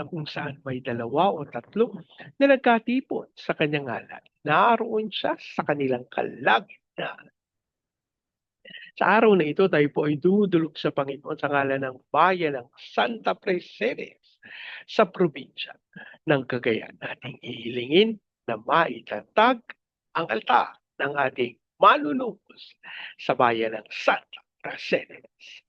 na kung saan may dalawa o tatlo na nagkatipon sa kanyang ngalan. Naroon siya sa kanilang kalagitnaan. Sa araw na ito, tayo po ay dudulog sa Panginoon sa ngalan ng bayan ng Santa Preseres sa probinsya ng Cagayan. Ating ihilingin na maitatag ang altar ng ating manunubos sa bayan ng Santa Praseres.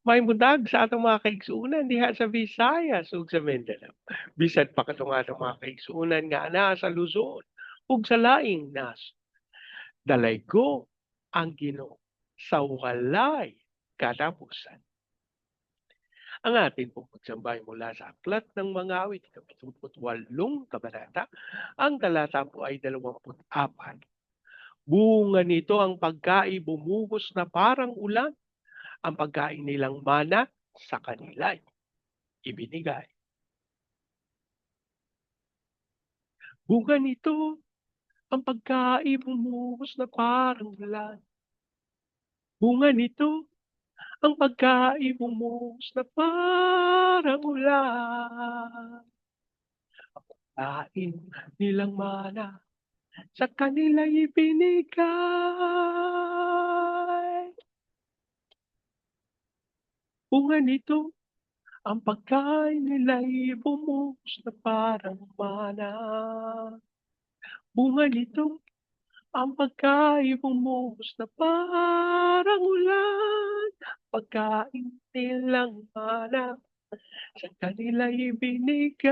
May mundag sa atong mga kaigsuunan diha sa Visayas ug sa Mindanao. Bisan pa katong atong mga kaigsuunan nga ana sa Luzon ug sa laing nas. Dalay ko ang Ginoo sa walay katapusan. Ang ating pong pagsambay mula sa Aklat ng Mga Awit, 78 kabanata, ang talata po ay 24. Bunga nito ang pagkain bumuhos na parang ulan. Ang pagkain nilang mana sa kanila ibinigay. Bunga nito ang pagkain bumuhos na parang ulan. Bunga nito ang pagkain bumuhos na parang ulan. Ang pagkain nilang mana sa kanila ibinigay. Bunga nito, ang pagkain nila bumuhos na parang mana. Bunga nito, ang pagkain bumuhos na parang ulan. Pagkain nilang mana sa kanila ibinigay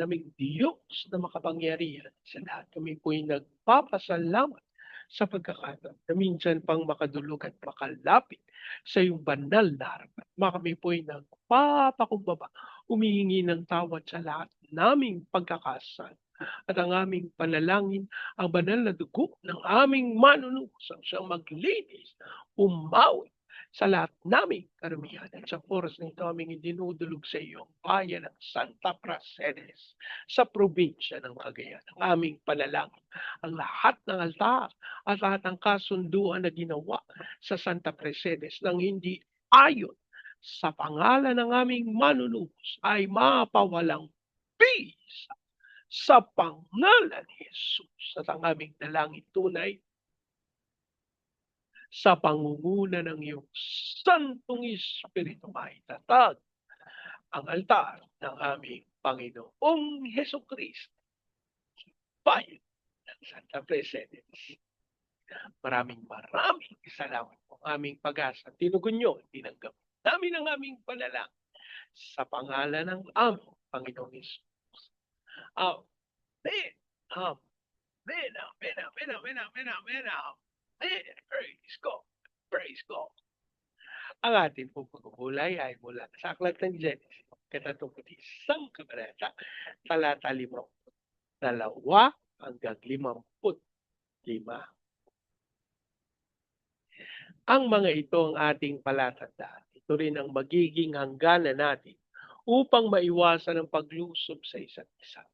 naming Diyos na makapangyarihan sa lahat. Kami po'y nagpapasalamat sa pagkakataon na minsan pang makadulog at makalapit sa iyong banal na harapan. Mga kami po'y nagpapakumbaba, umihingi ng tawad sa lahat naming pagkakasal at ang aming panalangin, ang banal na dugo ng aming manunusang siyang maglinis, umawi sa lahat naming karumihan. At sa oras na ito aming dinudulog sa iyong bayan ng Santa Prasedes sa probinsya ng Cagayan. Ang aming panalangin, ang lahat ng altar at lahat ng kasunduan na ginawa sa Santa Prasedes nang hindi ayon sa pangalan ng aming manunubos ay mapawalang peace sa pangalan ni Jesus at ang aming dalangin tunay sa pangunguna ng iyong Santong Espiritu maitatag ang altar ng aming Panginoong Heso Kristo. Bayan ng Santa Presidence. Maraming maraming salamat po aming pag-asa. Tinugon nyo, tinanggap namin ang aming panalangin sa pangalan ng aming Panginoong Hesus. Amen. Amen. Amen. Amen. Amen. Amen. Amen. Amen. Praise God. Praise God. Ang ating pagkukulay ay mula sa Aklat ng Genesis, katatungkol isang kabanata, talata limang dalawa hanggang limamput lima. Ang mga ito ang ating palatandaan. Ito rin ang magiging hangganan natin upang maiwasan ang paglusob sa isa't isa.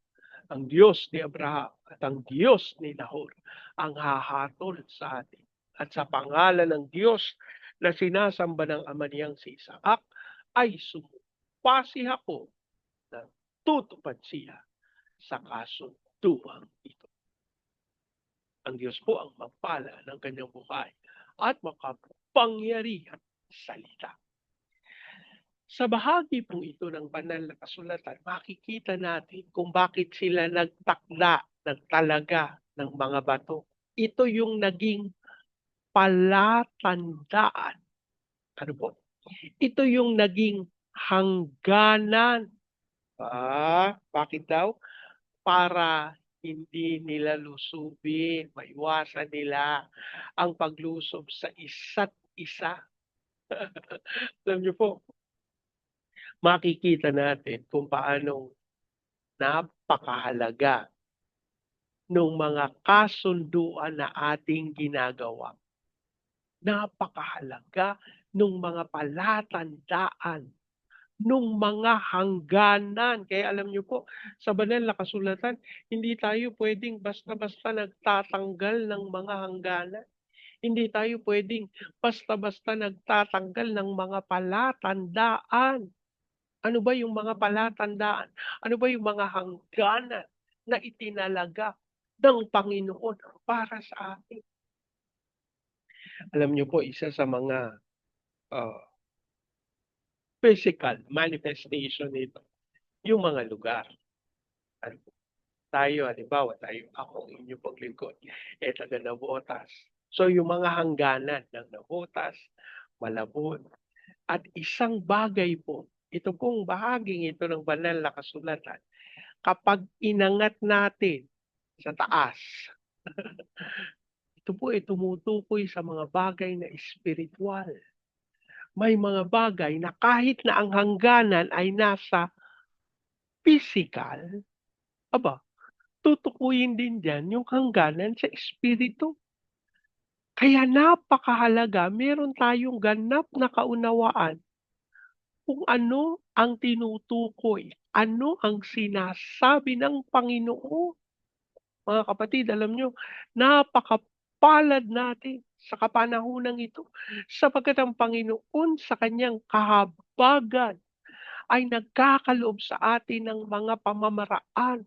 Ang Diyos ni Abraham at ang Diyos ni Nahor ang hahatol sa atin. At sa pangalan ng Diyos na sinasamba ng ama niyang si Isaac ay sumupasi ako na tutupad siya sa kasunduang ito. Ang Diyos po ang magpala ng kanyang buhay at makapangyarihan salita. Sa bahagi pong ito ng banal na kasulatan, makikita natin kung bakit sila nagtakda ng talaga ng mga bato. Ito yung naging palatandaan. Ano po? Ito yung naging hangganan. Ah, bakit daw? Para hindi nila lusubin, maiwasan nila ang paglusob sa isa't isa. Alam niyo po, makikita natin kung paanong napakahalaga nung mga kasunduan na ating ginagawa. Napakahalaga nung mga palatandaan, nung mga hangganan. Kaya alam niyo po, sa banal na kasulatan, hindi tayo pwedeng basta-basta nagtatanggal ng mga hangganan. Hindi tayo pwedeng basta-basta nagtatanggal ng mga palatandaan. Ano ba yung mga palatandaan? Ano ba yung mga hangganan na itinalaga ng Panginoon para sa atin? Alam niyo po, isa sa mga uh, physical manifestation nito, yung mga lugar. Ano? Tayo, halimbawa, tayo, ako, inyo paglingkod, eh, taga Nabotas. So, yung mga hangganan ng Nabotas, Malabon, at isang bagay po, ito pong bahaging ito ng banal na kasulatan, kapag inangat natin sa taas, ito po ay tumutukoy sa mga bagay na espiritual. May mga bagay na kahit na ang hangganan ay nasa physical, aba, tutukuyin din dyan yung hangganan sa espiritu. Kaya napakahalaga, meron tayong ganap na kaunawaan kung ano ang tinutukoy, ano ang sinasabi ng Panginoon. Mga kapatid, alam nyo, napakapalad natin sa kapanahunang ito sapagkat ang Panginoon sa kanyang kahabagan ay nagkakaloob sa atin ng mga pamamaraan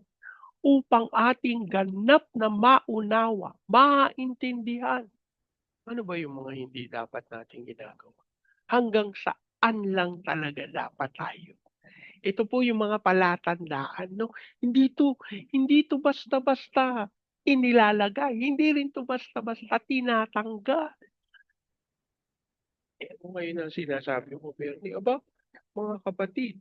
upang ating ganap na maunawa, maintindihan ano ba yung mga hindi dapat nating ginagawa? Hanggang saan lang talaga dapat tayo? Ito po yung mga palatandaan, no? Hindi to, hindi to basta-basta inilalagay. Hindi rin to basta-basta tinatanggal. Eh, ngayon ang sinasabi mo, Bernie? Aba, mga kapatid,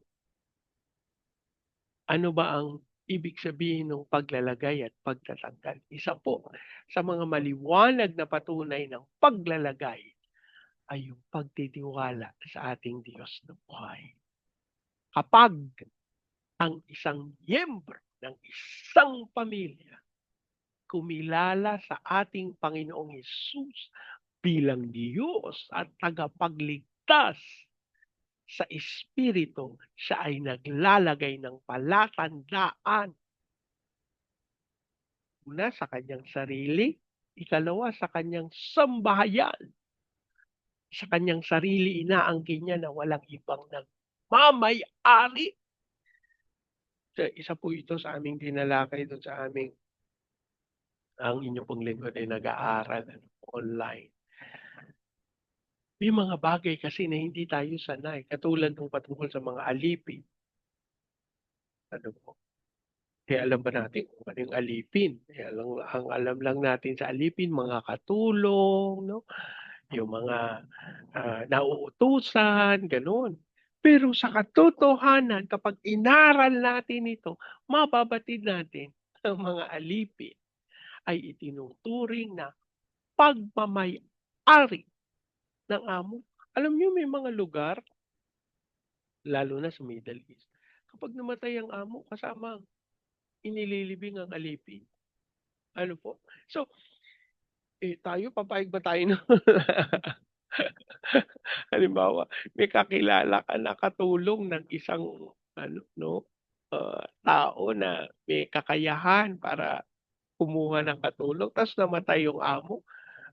ano ba ang ibig sabihin ng paglalagay at pagtatanggal. Isa po sa mga maliwanag na patunay ng paglalagay ay yung pagtitiwala sa ating Diyos na buhay. Kapag ang isang miyembro ng isang pamilya kumilala sa ating Panginoong Hesus bilang Diyos at tagapagligtas sa espiritu, siya ay naglalagay ng palatandaan. Una, sa kanyang sarili. Ikalawa, sa kanyang sambahayan. Sa kanyang sarili, inaangkin niya na walang ibang nagmamay-ari. So, isa po ito sa aming dinalakay doon sa aming ang inyo pong lingkod ay nag-aaral ano, online. May mga bagay kasi na hindi tayo sanay, katulad ng patungkol sa mga alipin. Ano po? Kaya alam ba natin kung ano yung alipin? Kaya lang, ang alam lang natin sa alipin, mga katulong, no? Yung mga uh, nauutusan, ganun. Pero sa katotohanan, kapag inaral natin ito, mababatid natin ang mga alipin ay itinuturing na pagmamay-ari ng amo. Alam niyo may mga lugar, lalo na sa Middle East, kapag namatay ang amo, kasama inililibing ang alipin. Ano po? So, eh, tayo, papayag ba tayo? Halimbawa, may kakilala ka na katulong ng isang ano, no, uh, tao na may kakayahan para kumuha ng katulong, tapos namatay yung amo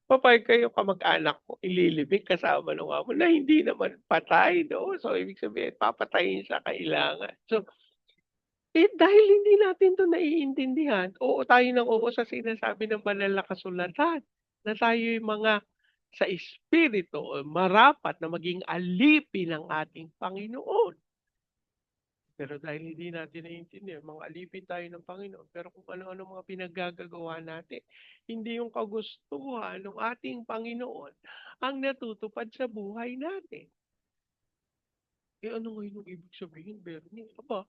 papayag kayo kamag-anak ko ililibing kasama ng amo na hindi naman patay, no? So, ibig sabihin, papatayin sa kailangan. So, eh, dahil hindi natin to naiintindihan, oo tayo ng oo sa sinasabi ng banal na kasulatan na tayo mga sa espiritu, marapat na maging alipin ng ating Panginoon. Pero dahil hindi natin naiintindihan, mga alipin tayo ng Panginoon. Pero kung ano-ano mga pinaggagawa natin, hindi yung kagustuhan ng ating Panginoon ang natutupad sa buhay natin. Eh ano ngayon yung ibig sabihin, Bernie? Aba,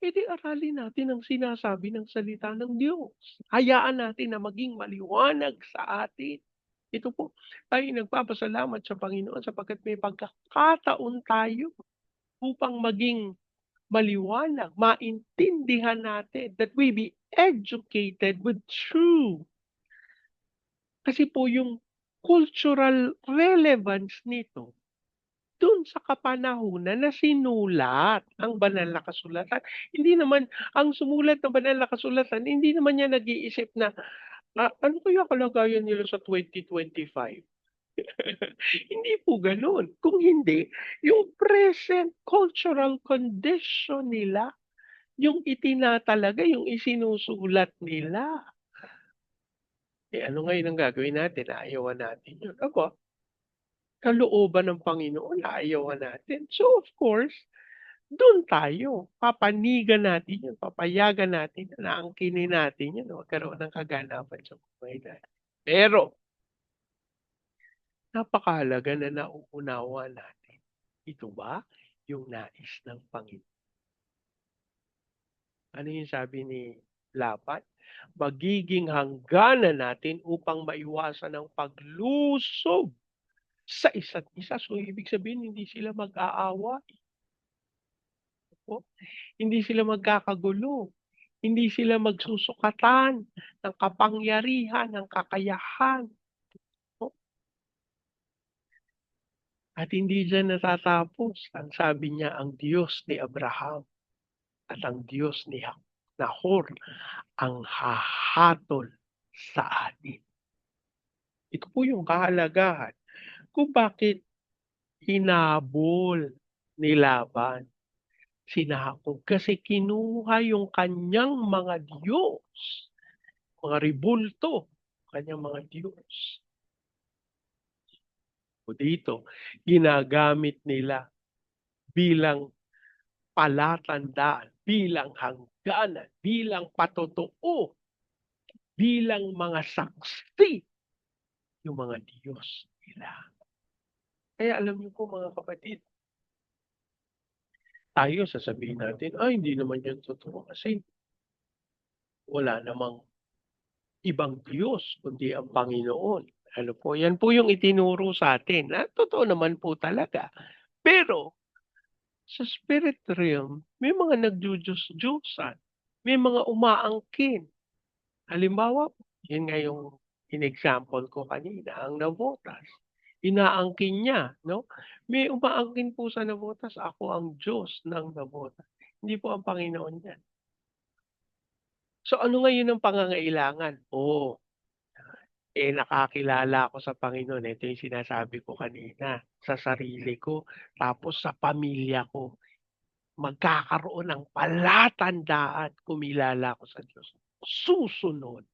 edi aralin natin ang sinasabi ng salita ng Diyos. Hayaan natin na maging maliwanag sa atin. Ito po, tayo nagpapasalamat sa Panginoon sapagkat may pagkakataon tayo upang maging maliwanag, maintindihan natin, that we be educated with truth. Kasi po yung cultural relevance nito dun sa kapanahunan na sinulat ang banal na kasulatan. Hindi naman ang sumulat ng banal na kasulatan, hindi naman niya nag-iisip na, ah, ano kaya kalagayan nila sa 2025? Hindi po gano'n. Kung hindi, yung present cultural condition nila, yung itinatalaga, yung isinusulat nila. Eh, ano ngayon ang gagawin natin? Aayawan natin yun. Aba, kalooban ng Panginoon, aayawan natin. So, of course, dun tayo. Papanigan natin yun. Papayagan natin. Naangkinin natin yun. Magkaroon ng kaganapan sa buhay natin. Pero, napakahalaga na nauunawa natin. Ito ba yung nais ng Panginoon? Ano yung sabi ni Lapat? Magiging hangganan natin upang maiwasan ang paglusob sa isa't isa. So, ibig sabihin, hindi sila mag-aaway. Hindi sila magkakagulo. Hindi sila magsusukatan ng kapangyarihan, ng kakayahan. At hindi dyan natatapos. Ang sabi niya, ang Diyos ni Abraham at ang Diyos ni Nahor ang hahatol sa atin. Ito po yung kahalagahan kung bakit hinabol ni Laban si Jacob kasi kinuha yung kanyang mga Diyos, mga ribulto, kanyang mga Diyos. O dito, ginagamit nila bilang palatandaan, bilang hangganan, bilang patotoo, bilang mga saksi yung mga Diyos nila. Kaya alam niyo po mga kapatid, tayo sasabihin natin, ay hindi naman yan totoo kasi wala namang ibang Diyos kundi ang Panginoon. Ano po, yan po yung itinuro sa atin. Na totoo naman po talaga. Pero sa spirit realm, may mga nagdudiyos-diyosan. May mga umaangkin. Halimbawa, yun nga yung in-example ko kanina, ang Navotas. Inaangkin niya, no? May umaangkin po sa Navotas, ako ang Diyos ng Navotas. Hindi po ang Panginoon yan. So ano ngayon ang pangangailangan? Oo. Eh nakakilala ako sa Panginoon. Ito yung sinasabi ko kanina. Sa sarili ko, tapos sa pamilya ko. Magkakaroon ng palatandaan kumilala ko sa Diyos. Susunod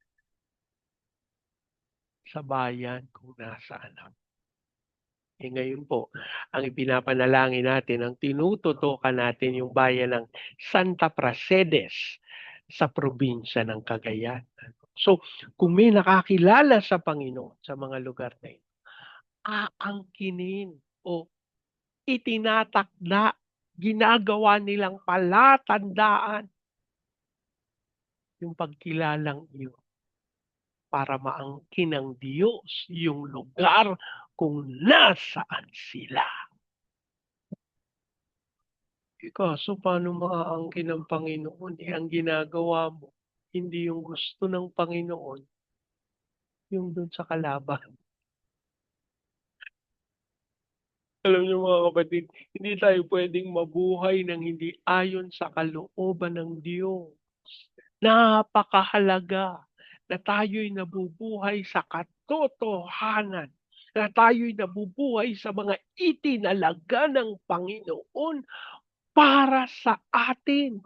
sa bayan kung nasaan ako. Eh ngayon po, ang ipinapanalangin natin, ang tinututukan natin yung bayan ng Santa Prasedes sa probinsya ng Cagayan. So, kung may nakakilala sa Panginoon sa mga lugar na ito, aangkinin o itinatakda, ginagawa nilang palatandaan yung pagkilalang iyon para maangkin ng Diyos yung lugar kung nasaan sila. Eh, kaso paano maaangkin ng Panginoon? Eh, ang ginagawa mo, hindi yung gusto ng Panginoon, yung dun sa kalaban. Alam niyo mga kapatid, hindi tayo pwedeng mabuhay ng hindi ayon sa kalooban ng Diyos. Napakahalaga na tayo'y nabubuhay sa katotohanan, na tayo'y nabubuhay sa mga itinalaga ng Panginoon para sa atin.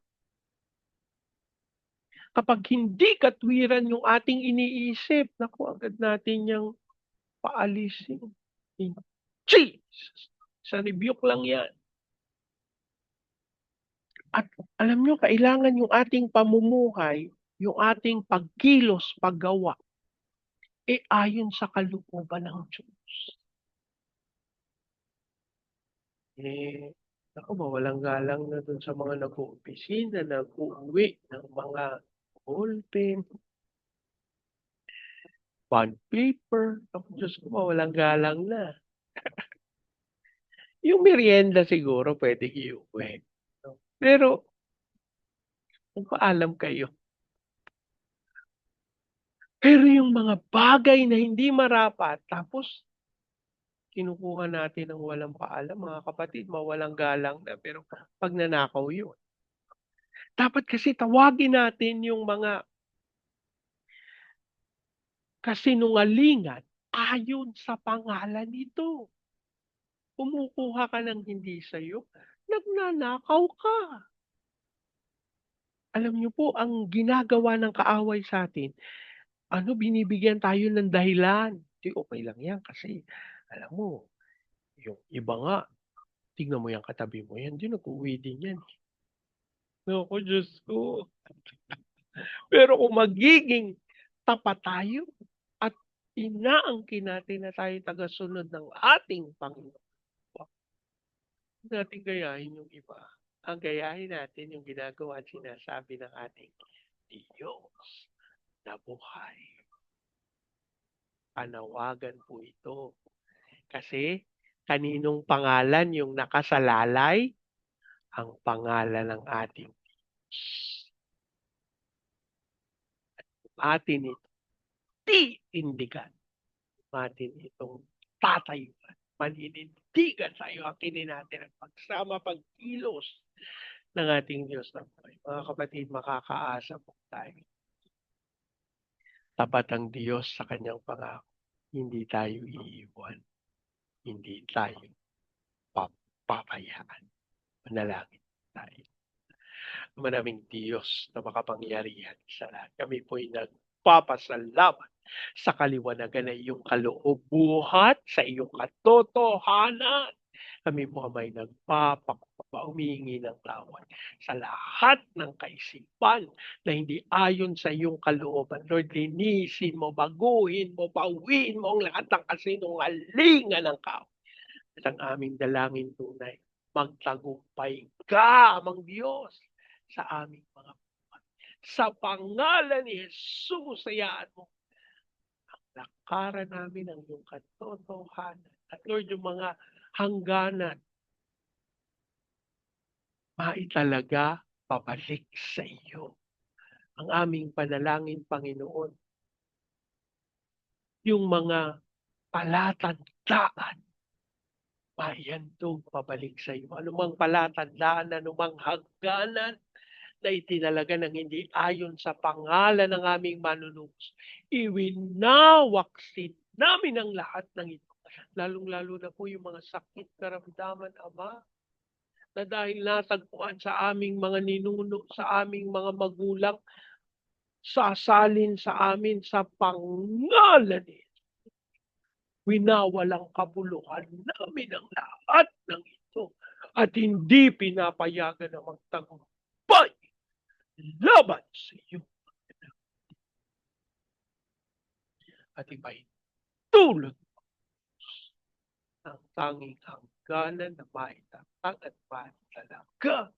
Kapag hindi katwiran yung ating iniisip, naku, agad natin yung paalisin. In Jesus! Sa rebuke lang yan. At alam nyo, kailangan yung ating pamumuhay, yung ating pagkilos, paggawa, e ayon sa kalooban ng Diyos. Eh, ako ba, walang galang na dun sa mga nag-uopisina, nag-uwi ng mga ballpen, bond paper. Ako, Diyos ko ba, walang galang na. Yung meryenda siguro puwedeng iuwi, pero magpaalam kayo. Pero yung mga bagay na hindi marapat tapos kinukuha natin ng walang paalam, mga kapatid, mawalang galang na, pero pagnanakaw yun. Dapat kasi tawagin natin yung mga kasinungalingan ayon sa pangalan nito. Kumukuha ka ng hindi sa'yo, nagnanakaw ka. Alam niyo po ang ginagawa ng kaaway sa'tin, ano binibigyan tayo ng dahilan, "Di okey lang yan kasi alam mo, yung iba nga, tignan mo yang katabi mo, yan din nag-uuwi din yan, eh." Naku Diyos ko. Pero kung magiging tapat tayo at inaangkin natin na tayo'y tagasunod ng ating Panginoon, wag nating gayahin yung iba. Ang gayahin natin yung ginagawa at sinasabi ng ating Diyos na buhay. Panawagan po ito. Kasi kaninong pangalan yung nakasalalay? Ang pangalan ng ating Diyos. At atin itong titindigan, kung atin itong tatayuan, paninindigan sa iyo-akinin natin ang pagsama, pagkilos ng ating Diyos na buhay. Mga kapatid, makakaasa po tayo. Tapat ang Diyos sa kanyang pangako. Hindi tayo iiwan. Hindi tayo papabayaan. Manalangin tayo. Manaming Diyos na makapangyarihan sa lahat. Kami po'y nagpapasalamat sa kaliwanagan ng iyong kaloob buhat, sa iyong katotohanan. Kami po may nagpapakubaba, humihingi ng tawad sa lahat ng kaisipan na hindi ayon sa iyong kalooban. Lord, linisin mo, baguhin mo, bawiin mo ang lahat ng kasinungalingan ng kaaway. At ang aming dalangin tunay, magtagumpay ka, amang Diyos, sa aming mga buhay. Sa pangalan ni Jesus, hayaan mo ang lakaran namin ang iyong katotohanan. At Lord, yung mga hangganan maitalaga pabalik sa iyo. Ang aming panalangin, Panginoon, yung mga palatandaan maihandog pabalik sa iyo. Anumang palatandaan, anumang hangganan na itinalaga ng hindi ayon sa pangalan ng aming manunubos, iwinawaksin namin ang lahat ng ito. Lalong-lalo na po yung mga sakit karamdaman, Ama, na dahil natagpuan sa aming mga ninuno, sa aming mga magulang, sasalin sa amin sa pangalan ni winawalang kabuluhan namin ang lahat ng ito at hindi pinapayagan na magtagumpay laban sa iyo. At iba'y tulad ang tanging hangganan na maitatag at maitalaga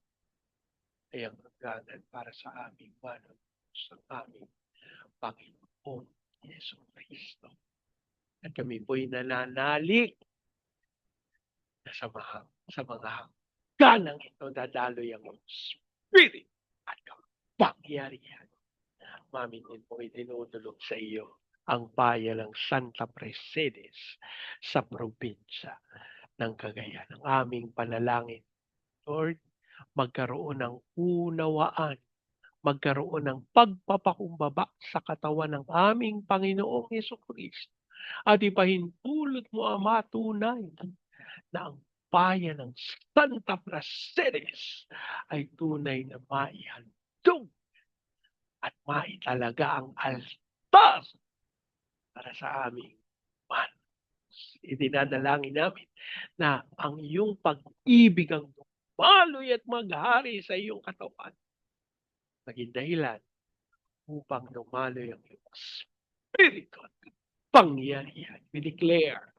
ay ang hangganan para sa aming manong sa aming Panginoon Yeso Kristo. At kami po'y nananalig na sa mga, sa mga hangganang ito dadaloy ang Spirit at kapangyarihan. Mamin din po itinutulog sa iyo ang bayan ng Santa Mercedes sa probinsya ng Cagayan. Ang aming panalangin, Lord, magkaroon ng unawaan, magkaroon ng pagpapakumbaba sa katawan ng aming Panginoong Yeso Kristo. At ipahintulot mo, Ama, tunay na ang bayan ng Santa Mercedes ay tunay na maihandog at maitalaga ang altar sa aming man. Itinadalangin namin na ang iyong pag-ibig ang dumaloy at maghari sa iyong katawan. Maging dahilan upang dumaloy ang iyong spirito at pangyarihan. We declare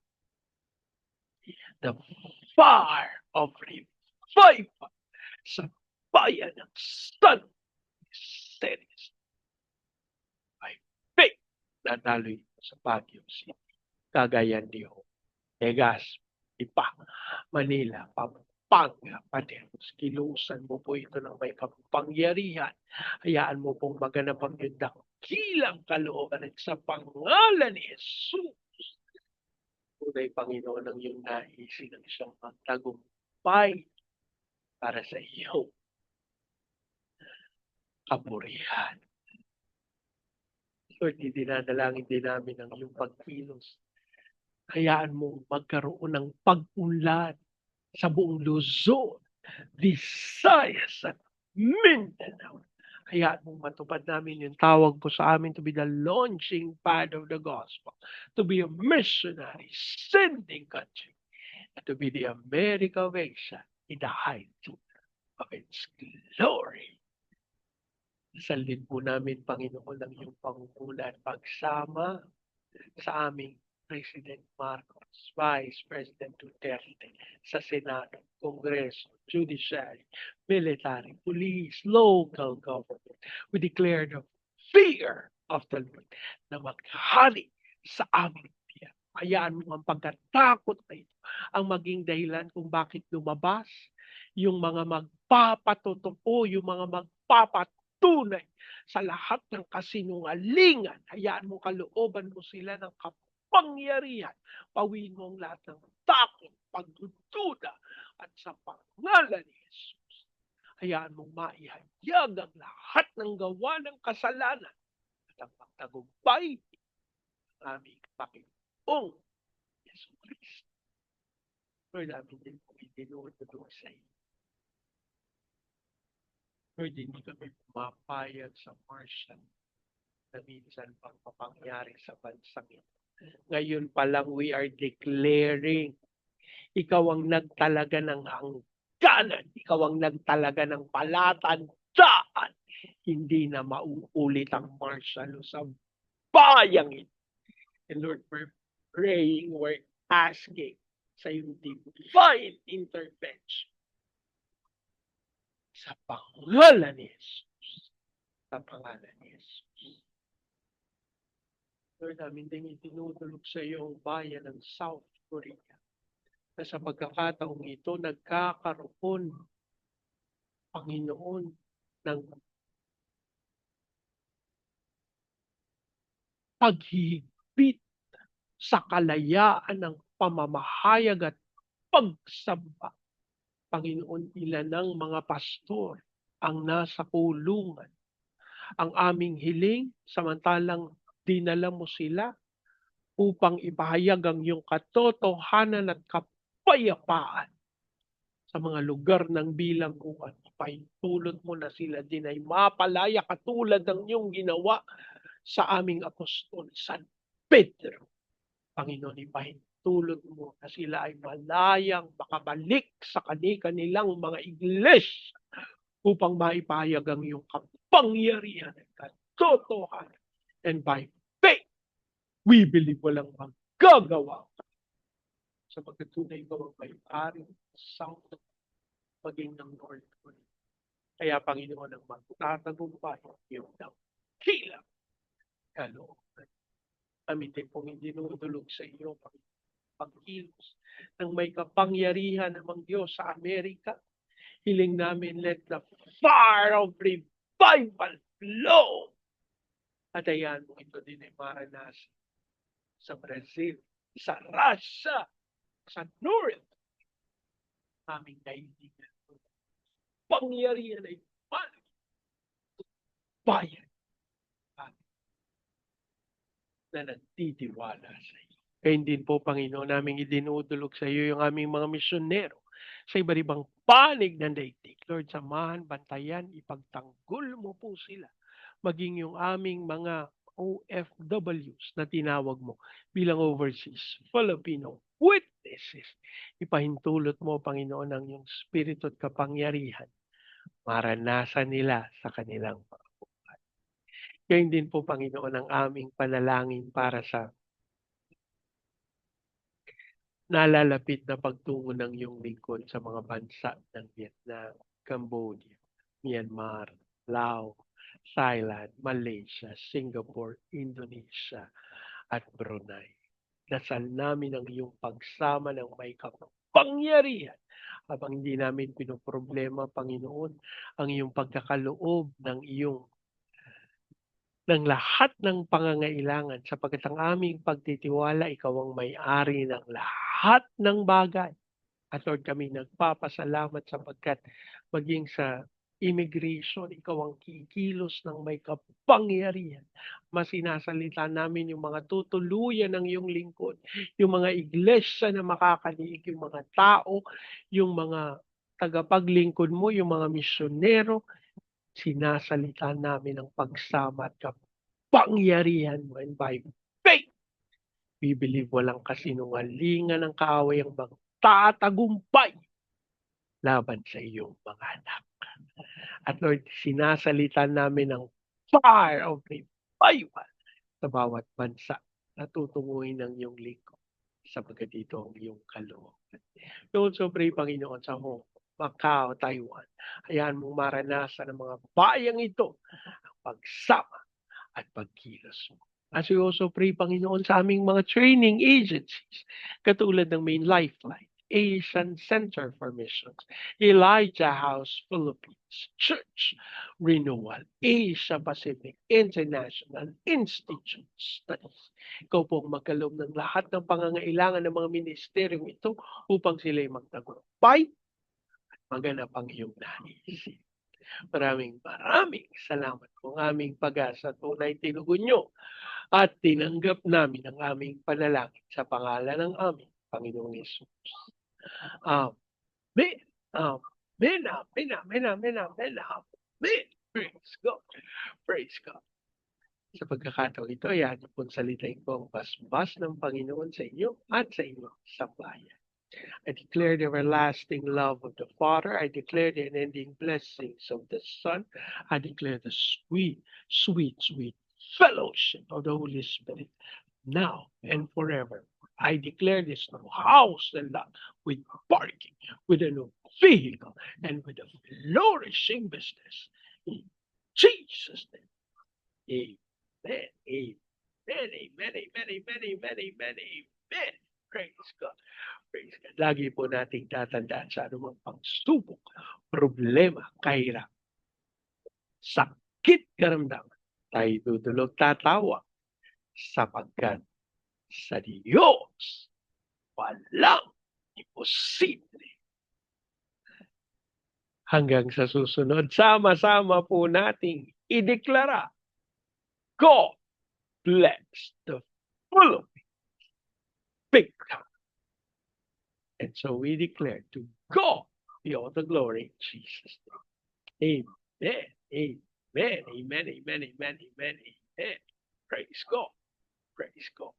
the fire of revival sa bayan ng San Mercedes. By faith, nadaloy sa Baguio City, Cagayan de Oro, Legazpi, Ipa, Manila, Pampanga, Pateros. Kilusan mo po ito ng may kapangyarihan. Hayaan mo pong maganap ang iyong dakilang kalooban at sa pangalan ni Jesus. Tunay Panginoon ang iyong naisin ng isang magtagumpay para sa iyo. Kapurihan. Lord, dinadalangin din namin ang iyong pagkilos. Hayaan mo magkaroon ng pag-unlad sa buong Luzon, Visayas at Mindanao. Hayaan mo matupad namin yung tawag po sa amin to be the launching pad of the gospel, to be a missionary, sending country, and to be the America of Asia in the height of its glory. Salin po namin, Panginoon, ang iyong pangukulan pagsama sa aming President Marcos, Vice President Duterte, sa Senado, Kongreso, Judiciary, Military, Police, Local Government. We declare the fear of the Lord na maghari sa aming tiyan. Hayaan mo ang pagkatakot na ito ang maging dahilan kung bakit lumabas yung mga magpapatotoo, yung mga magpapatunay sa lahat ng kasinungalingan. Hayaan mo kalooban mo sila ng kapangyarihan. Pawin mo ang lahat ng takot, pagdududa, at sa pangalan ni Jesus. Hayaan mong maihayag ang lahat ng gawa ng kasalanan at ang pagtagumpay ng aming Panginoong Yesu Cristo. Lord, namin din po itinutulong sa iyo. Lord, hindi kami pumapayag sa martial na minsan pang papangyari sa bansang ito. Ngayon pa lang we are declaring ikaw ang nagtalaga ng hangganan. Ikaw ang nagtalaga ng palatandaan. Hindi na mauulit ang martial law sa bayang ito. And Lord, we're praying, we're asking sa iyong divine intervention sa pangalan ni Jesus. Sa pangalan ni Jesus. Lord, namin din itinutulog sa iyo bayan ng South Korea na sa pagkakataong ito nagkakaroon, Panginoon, ng paghigpit sa kalayaan ng pamamahayag at pagsamba. Panginoon, ilan ng mga pastor ang nasa kulungan. Ang aming hiling, samantalang dinala mo sila upang ipahayag ang iyong katotohanan at kapayapaan sa mga lugar ng bilangguan. Paintulot mo na sila din ay mapalaya katulad ng iyong ginawa sa aming apostol, San Pedro. Panginoon, ipahintulot mo na sila ay malayang makabalik sa kanilang mga iglesia upang maipahayag ang iyong kapangyarihan at katotohanan. And by faith, we believe walang magagawa sa pagkatunay ko ang may-ari South maging ng North Korea. Kaya Panginoon ang magtatagumpay yung dakila kalooban. Amitin pong hindi nudulog sa iyo pagkilos ng may kapangyarihan namang Diyos sa Amerika. Hiling namin, let the fire of revival flow. At ayan mo ito din ay maranasan sa Brazil, sa Russia, sa North. Aming kaibigan. Pangyarihan ay balik. Bayan. Na nagtitiwala sa iyo. Kaya din po, Panginoon, naming idinudulog sa iyo yung aming mga misyonero sa iba't ibang panig ng daigdig. Lord, samahan, bantayan, ipagtanggol mo po sila. Maging yung aming mga OFWs na tinawag mo bilang overseas Filipino witnesses. Ipahintulot mo, Panginoon, ang iyong spirito at kapangyarihan. Maranasan nila sa kanilang mga buhay. Ngayon din po, Panginoon, ang aming panalangin para sa nalalapit na pagtungo ng iyong lingkod sa mga bansa ng Vietnam, Cambodia, Myanmar, Laos, Thailand, Malaysia, Singapore, Indonesia, at Brunei. Dasal namin ang iyong pagsama ng may kapangyarihan habang hindi namin pinoproblema, Panginoon, ang iyong pagkakaloob ng iyong ng lahat ng pangangailangan sapagkat ang aming pagtitiwala, ikaw ang may-ari ng lahat ng bagay. At Lord, kami nagpapasalamat sapagkat maging sa immigration, ikaw ang kikilos ng may kapangyarihan. Mas sinasalita namin yung mga tutuluyan ng iyong lingkod, yung mga iglesia na makakaliig, yung mga tao, yung mga tagapaglingkod mo, yung mga misyonero, sinasalita namin ang pagsama at kapangyarihan mo and by believe walang kasinungalingan ng kaaway ang magtatagumpay laban sa iyong mga anak. At Lord, sinasalita namin ang fire of revival sa bawat bansa na tutunguhin ng iyong lingkod sapagkat ito ang iyong kalooban. We also pray, Panginoon, sa Hong Macau, Taiwan. Hayaan mong maranasan ng mga bayang ito ang pagsama at pagkilos mo. As we also pray, Panginoon, sa aming mga training agencies, katulad ng Main Lifeline, Asian Center for Missions, Elijah House Philippines, Church Renewal, Asia Pacific International Institute Studies. Ikaw po ang magkaloob ng lahat ng pangangailangan ng mga ministeryong ito upang sila'y magtagumpay at maganap ang iyong naisip. Maraming maraming salamat kung aming pag-asa tunay tinugon nyo at tinanggap namin ang aming panalangin sa pangalan ng aming Panginoong Yesus. Amen. Amen. Amen. Amen. Amen. Amen. Amen. Praise God. Praise God. Sa pagkakataon ito, ayan po salitain ko ang basbas ng Panginoon sa inyo at sa inyong sambayan. I declare the everlasting love of the Father. I declare the unending blessings of the Son. I declare the sweet, sweet, sweet fellowship of the Holy Spirit, now and forever. I declare this new house and that with parking, with a new vehicle, and with a flourishing business. In Jesus' name. Amen. Amen. Many, many, many, many, many, many, amen. Praise God. Praise God. Lagi po nating tatandaan sa anumang pagsubok, problema, kahirap, sakit karamdaman tayo tutulog tatawa sapagkat sa Diyos walang imposible. Hanggang sa susunod, sama-sama po nating ideklara God bless the Philippines big time. And so we declare to God be all the glory in Jesus' name. Amen. Amen. Amen. Amen. Amen. Amen. Amen. Praise God. Praise God.